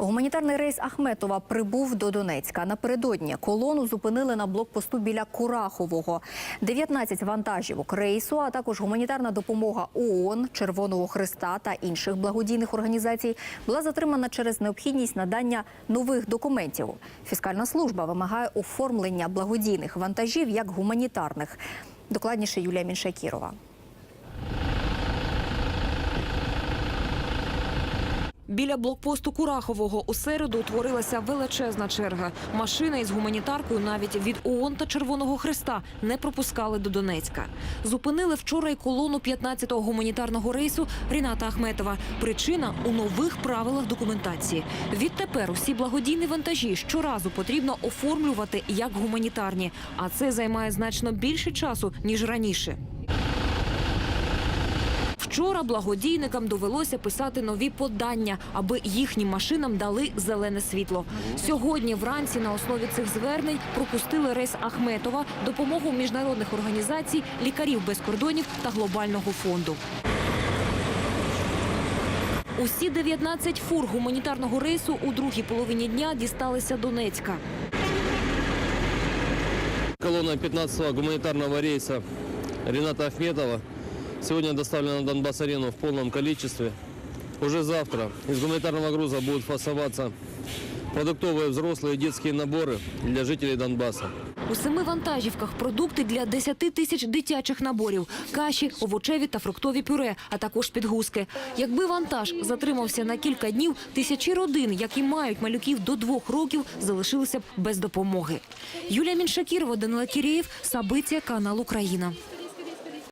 Гуманітарний рейс Ахметова прибув до Донецька. Напередодні колону зупинили на блокпосту біля Курахового. 19 вантажівок рейсу, а також гуманітарна допомога ООН, Червоного Христа та інших благодійних організацій була затримана через необхідність надання нових документів. Фіскальна служба вимагає оформлення благодійних вантажів як гуманітарних. Докладніше Юлія Міншакірова. Біля блокпосту Курахового у середу утворилася величезна черга. Машина із гуманітаркою навіть від ООН та Червоного Христа не пропускали до Донецька. Зупинили вчора й колону 15-го гуманітарного рейсу Ріната Ахметова. Причина у нових правилах документації. Відтепер усі благодійні вантажі щоразу потрібно оформлювати як гуманітарні, а це займає значно більше часу ніж раніше. Вчора благодійникам довелося писати нові подання, аби їхнім машинам дали зелене світло. Сьогодні вранці на основі цих звернень пропустили рейс Ахметова, допомогу міжнародних організацій, лікарів без кордонів та глобального фонду. Усі 19 фур гуманітарного рейсу у другій половині дня дісталися Донецька. Колонна 15-го гуманитарного рейса Рената Ахметова сегодня доставлена на Донбасс-арену в полном количестве. Уже завтра из гуманитарного груза будут фасоваться продуктовые взрослые и детские наборы для жителей Донбасса. У семи вантажівках продукти для 10 тисяч дитячих наборів, каші, овочеві та фруктові пюре, а також підгузки. Якби вантаж затримався на кілька днів, тисячі родин, які мають малюків до двох років, залишилися б без допомоги. Юлія Міншакірова, Данила Кірєєв, Сабиція, канал Україна.